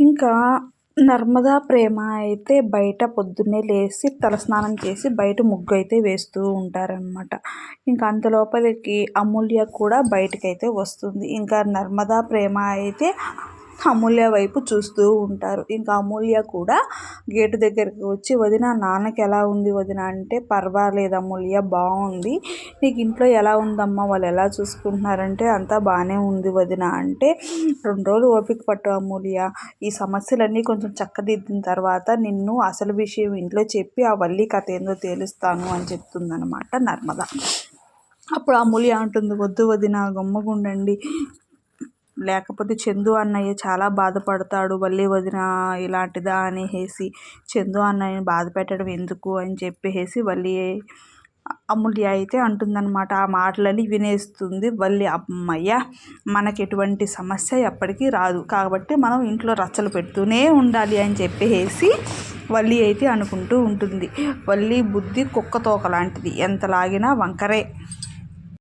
ఇంకా నర్మదా ప్రేమ అయితే బయట పొద్దున్నే లేచి తలస్నానం చేసి బయట ముగ్గు అయితే వేస్తూ ఉంటారనమాట ఇంకా అంత లోపలికి అమూల్య కూడా బయటకైతే వస్తుంది. ఇంకా నర్మదా ప్రేమ అయితే అమూల్య వైపు చూస్తూ ఉంటారు. ఇంకా అమూల్య కూడా గేటు దగ్గరికి వచ్చి వదిన నాన్నకి ఎలా ఉంది వదిన? అంటే పర్వాలేదు అమూల్య బాగుంది. నీకు ఇంట్లో ఎలా ఉందమ్మా? వాళ్ళు ఎలా చూసుకుంటున్నారంటే అంతా బాగానే ఉంది వదిన. అంటే రెండు రోజులు ఓపిక పట్టు అమూల్య. ఈ సమస్యలన్నీ కొంచెం చక్కదిద్దిన తర్వాత నిన్ను అసలు విషయం ఇంట్లో చెప్పి ఆ వల్లి కథ ఏందో తేలుస్తాను అని చెప్తుందనమాట నర్మద. అప్పుడు అమూల్య అంటుంది వద్దు వదిన గమ్మగుండండి. లేకపోతే చందు అన్నయ్య చాలా బాధపడతాడు వల్లి వదిన ఇలాంటిదా అనేసి చందు అన్నయ్యని బాధ పెట్టడం ఎందుకు అని చెప్పేసి వల్లి అమూల్య అయితే అంటుందన్నమాట. ఆ మాటలని వినేస్తుంది వల్లి అమ్మయ్య మనకి ఎటువంటి సమస్య ఎప్పటికీ రాదు. కాబట్టి మనం ఇంట్లో రచ్చలు పెడుతూనే ఉండాలి అని చెప్పేసి వల్లి అయితే అనుకుంటూ ఉంటుంది. వల్లి బుద్ధి కుక్క తోక లాంటిది. ఎంత లాగినా వంకరే.